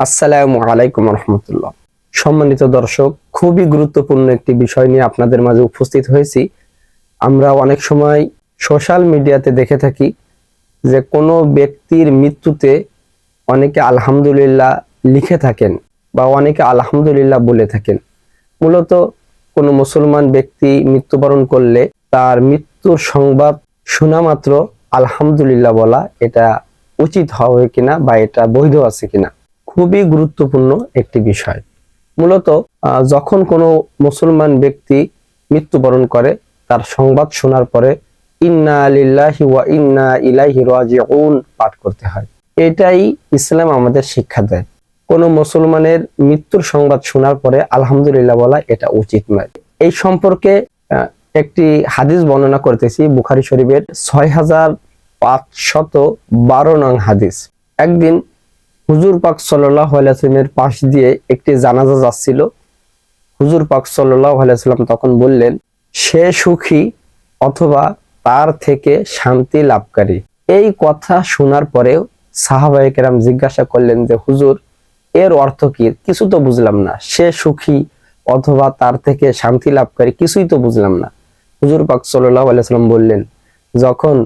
আসসালামু আলাইকুম রহমতুল্লাহ। সম্মানিত দর্শক, খুবই গুরুত্বপূর্ণ একটি বিষয় নিয়ে আপনাদের মাঝে উপস্থিত হয়েছি। আমরা অনেক সময় সোশ্যাল মিডিয়াতে দেখে থাকি যে কোনো ব্যক্তির মৃত্যুতে অনেকে আলহামদুলিল্লাহ লিখে থাকেন বা অনেকে আলহামদুলিল্লাহ বলে থাকেন। মূলত কোনো মুসলমান ব্যক্তি মৃত্যুবরণ করলে তার মৃত্যুর সংবাদ শোনা মাত্র আলহামদুলিল্লাহ বলা এটা উচিত হবে কিনা বা এটা বৈধ আছে কিনা। খুবই গুরুত্বপূর্ণ একটি বিষয়। মূলত যখন কোনো মুসলমান ব্যক্তি মৃত্যুবরণ করে, তার সংবাদ শোনার পরে ইন্না লিল্লাহি ওয়া ইন্না ইলাইহি রাজিউন পাঠ করতে হয়। এটাই ইসলাম আমাদের শিক্ষা দেয়। কোনো মুসলমানের মৃত্যুর সংবাদ শোনার পরে আলহামদুলিল্লাহ বলা এটা উচিত নয়। এই সম্পর্কে একটি হাদিস বর্ণনা করতেছি, বুখারি শরীফের ছয় হাজার পাঁচশত বারো নং হাদিস। একদিন হুজুর পাক আলাইসলামের পাশ দিয়ে একটি জানাজা যাচ্ছিল। হুজুর পাক আলাইসাল্লাম তখন বললেন, সে সুখী অথবা তার থেকে শান্তি লাভকারী। এই কথা শোনার পরেও সাহাবাহিকেরাম জিজ্ঞাসা করলেন যে, হুজুর, এর অর্থ কি? কিছু তো বুঝলাম না। সে সুখী অথবা তার থেকে শান্তি লাভকারী? কিছুই তো বুঝলাম না। হুজুর পাক সাল্লাহ আলাইসাল্লাম বললেন, যখন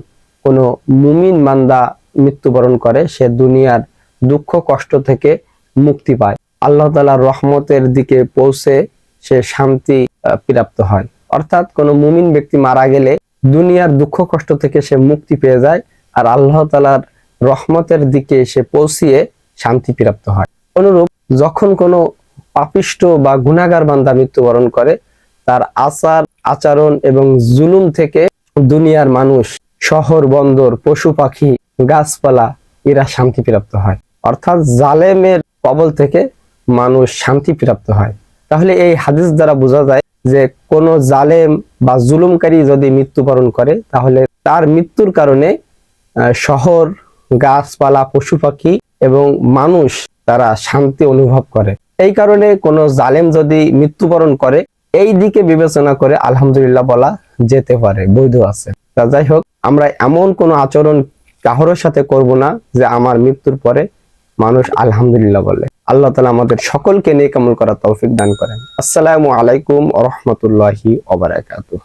কোনো মুমিন মান্দা মৃত্যুবরণ করে, সে দুনিয়ার দুঃখ, কষ্ট থেকে মুক্তি পায়। আল্লাহ তালার রহমতের দিকে পৌঁছে সে শান্তি প্রাপ্ত হয়। অর্থাৎ কোনো মুমিন ব্যক্তি মারা গেলে দুনিয়ার দুঃখ, কষ্ট থেকে সে মুক্তি পেয়ে যায় আর আল্লাহ তালার রহমতের দিকে সে পৌঁছিয়ে শান্তি প্রাপ্ত হয়। অনুরূপ যখন কোনো পাপিষ্ট বা গুণাগার বান্দা মৃত্যুবরণ করে, তার আচার, আচরণ এবং জুলুম থেকে দুনিয়ার মানুষ, শহর, বন্দর, পশু পাখি, গাছপালা, এরা শান্তি প্রাপ্ত হয়। অর্থাৎ জালেমের কবল থেকে মানুষ শান্তি প্রাপ্ত হয়। তাহলে এই হাদিস দ্বারা বোঝা যায় যে কোন জালেম বা জুলুমকারী যদি মৃত্যুবরণ করে, তাহলে তার মৃত্যুর কারণে শহর, গাছপালা পশু পাখি এবং মানুষ তারা শান্তি অনুভব করে। এই কারণে কোনো জালেম যদি মৃত্যুবরণ করে, এই দিকে বিবেচনা করে আলহামদুলিল্লাহ বলা যেতে পারে, বৈধ আছে। তা যাই হোক, আমরা এমন কোনো আচরণ কাহরের সাথে করব না যে আমার মৃত্যুর পরে মানুষ আলহামদুলিল্লাহ বলে। আল্লাহ তালা আমাদের সকলকে নিয়ে কামল করার তৌফিক দান করেন। আসসালামু আলাইকুম রহমতুল্লাহি ওবারাকাতুহ